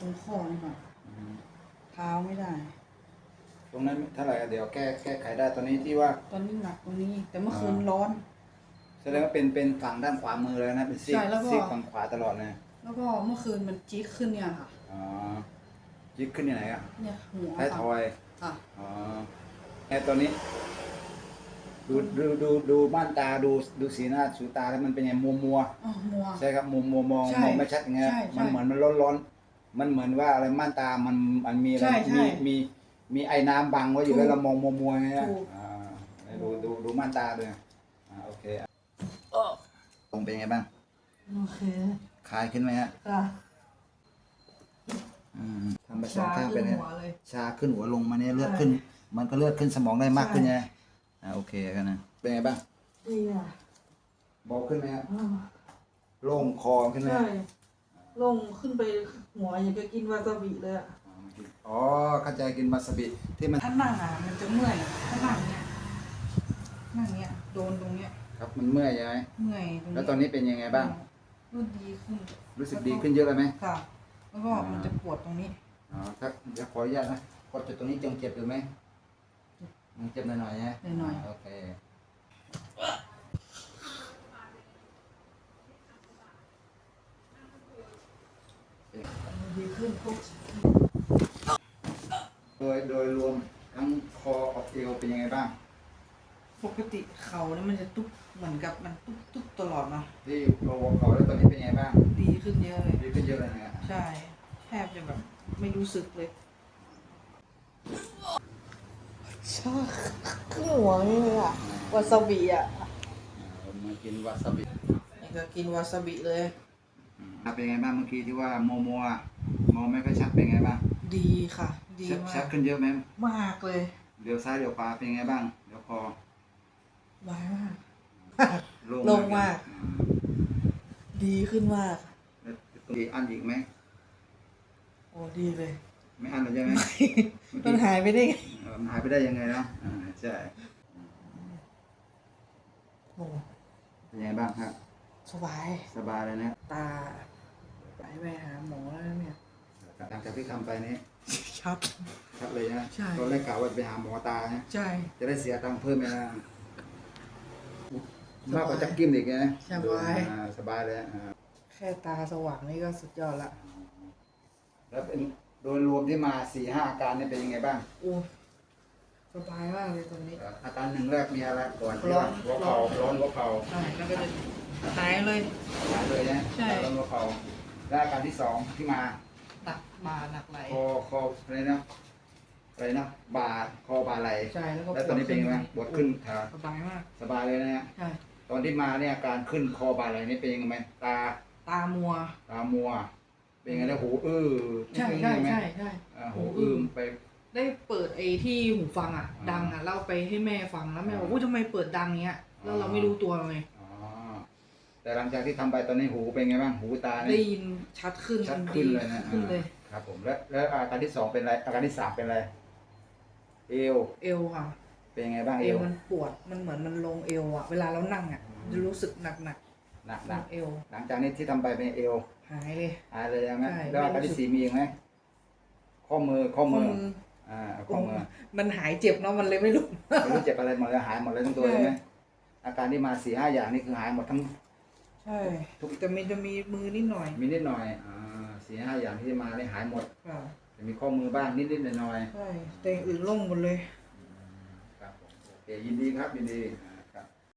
ตรงข้อนี่ค่ะอืมเท้าไม่ได้ ตรงนั้นเท่าไหร่เดี๋ยวแก้แก้ไขได้ตอนนี้ที่ว่า ตอนนี้หนักตรงนี้ แต่เมื่อคืนอ่าร้อน แสดงว่าเป็นเป็นฝั่งด้านขวามือเลยนะ เป็นซีกใช่แล้วก็ ซีกฝั่งขวาตลอดเลยแล้วก็เมื่อคืนมันจี๊ดขึ้นเนี่ยค่ะ อ๋อยึดขึ้นที่ไหนอะเนี่ยหัวท้ายทอยค่ะอ๋อแอตอนนี้ ดูดูดูดูม่านตาดูดูสีหน้าสูตาแล้วมันเป็นยังมัวมัวอ๋อมัวใช่ครับมัวมัวมองใช่มองไม่ชัดอย่างเงี้ยใช่ใช่ มันเหมือนมันร้อนร้อน มันเหมือนว่าอะไรม่านตามันมันมีอะไรใช่ใช่มีมีมีไอ้น้ำบังไว้อยู่ถูกแล้วเรามองมัวมัวๆอย่างเงี้ยถูก อ่าดูดูดูม่านตาด้วยอ่าโอเคตรงเป็นไงบ้างโอเคคลายขึ้นไหมฮะค่ะอืมทำไปสองชาข้างขึ้เป็นนไง หัวเลย ชาขึ้นหัวลงมาเนี่ยเลือดใช่ขึ้น มันก็เลือดขึ้นสมองได้มากใช่ขึ้นไงอ่าโอเคกันนะเป็นไงบ้างดีอะเบาขึ้นไหมครับอ่าโล่งคอขึ้นไหมใช่ ลงขึ้นไปหัวอย่างก็กินวาซาบิเลยอะอ๋อเข้าใจกินวาซาบิที่มัน ถ้านั่งอะมันจะเมื่อยถ้านั่งเนี่ยนั่งเนี้ยโดนตรงเนี้ยครับมันเมื่อยใช่ไหมเมื่อยตรงนี้แล้วตอนนี้เป็นยังไงบ้าง รู้ดีขึ้นรู้สึกดีขึ้นเยอะเลยไหมค่ะแล้วก็มันจะปวดตรงนี้อ๋อถ้าเดี๋ยวขออนุญาตนะกดจุดตรงนี้ยังเจ็บอยู่ไหมยังเจ็บหน่อยๆนะหน่อยๆาโอเค ดีขึ้นปุ๊บ โดยโดยรวมทั้งคอออกเอวเป็นยังไงบ้าง ปกติเขาเนี่ยมันจะตุ๊บเหมือนกับมันตุ๊บตุ๊บตลอดเนาะที่โลเขาแล้วตอนนี้เป็นยังไงบ้างดีขึ้นเยอะเลย ดีขึ้นเยอะเลยนะฮะใช่ แทบจะแบบไม่รู้สึกเลยชอบขึ้นหัวนี่เลยอะวาซาบิอะอ่ามากินวาซาบินี่ก็กินวาซาบิเลยอืม เป็นไงบ้างเมื่อกี้ที่ว่าโมโมอะมองไม่ค่อยชัดเป็นไงบ้างดีค่ะ ดีชัดมาชัดกขึ้นเยอะไหมมากเลยเดี๋ยวซ้ายเดี๋ยวขวาเป็นไงบ้าง เดี๋ยวคอไวมากโล่งโล่งมาก อืมดีขึ้นมากแล้วตรงนี้อันอีกไหมโอ้ดีเลยไม่อันเลยใช่ไหมมันหายไปได้ไงเออมันหายไปได้ยังไงเนาะอ่าใช่โอ้เป็นไงบ้างครับ สบายสบายเลยนะ ตาไปไปหาหมอแล้วเนี่ยหลังจากที่ทำไปนี้ชัดชัดเลยนะใช่ ตอนแรกกะว่าจะไปหาหมอตานะใช่ จะได้เสียตังค์เพิ่มไหมนะมากกว่าจักกิ้มอีกนะสบาย อ่าสบายเลยอ่าแค่ตาสว่างนี่ก็สุดยอดละแล้วเป็นโดยรวมที่มาสี่ห้าอาการเนี่ยเป็นยังไงบ้าง โอ้สบายมากเลยตรงนี้เอ่ออาการหนึ่งแรกมีอะไรก่อนที่ร้อว่านหัวเข่าร้อนหัวเข่า ใช่แล้วก็จะ หายเลย หายเลยนะใช่ร้อนหัวเข่าแล้วอาการที่สองที่มา ตักบาหนักไหลคอคออะไรนะอะไรนะบ่าคอบ่าไหลใช่แล้วก็แล้วตอนนี้เป็นยังไงปวดขึ้นขาสบายมากสบายเลยนะฮะใช่ตอนที่มาเนี่ยอาการขึ้นคอบ่าไหลนี่เป็นยังไงไหมตาตามัว ตามัว เป็นยังไงแล้วหูอื้อใช่นิดนึงใช่ไหมใช่ใช่อ่าหูอื้อไป ได้เปิดไอ้ที่หูฟังอะ อ่าดังอะเล่าไปให้แม่ฟังแล้วแม่บอกอ่าอุ้ยทำไมเปิดดังเงี้ย แล้วเราอ่าไม่รู้ตัวไงอ๋อ แต่หลังจากที่ทำไปตอนนี้หูเป็นไงบ้างหูตาได้เนี่ยยินชัดขึ้นชัดขึ้นเลยนะขึ้นเลยอ่าครับผมแล้วแล้วอาการที่สองเป็นอะไรอาการที่สามเป็นอะไรเอวเอวค่ะ เป็นยังไงบ้างเอเอววมันปวดมันเหมือนมันลงเอวอะเวลาเรานั่งอะอืมจะรู้สึกหนักหนักหนักๆหนักเอว หลังจากนี้ที่ทำไปเป็นเอวหายเลยหายเลยยังไงใช่แล้วอาการที่สี่มีอีกไหมข้อมือข้อข้อมือมืออ่าข้อมือมันหายเจ็บเนาะมันเลยไม่รู้ไม่รู้เจ็บอะไรหมดเลยหายหมดเลยทั้งตัวใช่ใช่ไหมอาการที่มาสี่ห้าอย่างนี่คือหายหมดทั้ง ใช่แต่มันจะมีมือนิดหน่อยมีนิดหน่อยอ่าสี่ห้าอย่างที่มานี่หายหมด ค่ะจะมีข้อมือบ้างนิดนิดหน่อยหน่อยใช่แต่อย่างอื่นโล่งหมดเลย ๆครับผมโอเคยินดีครับยินดีอ่า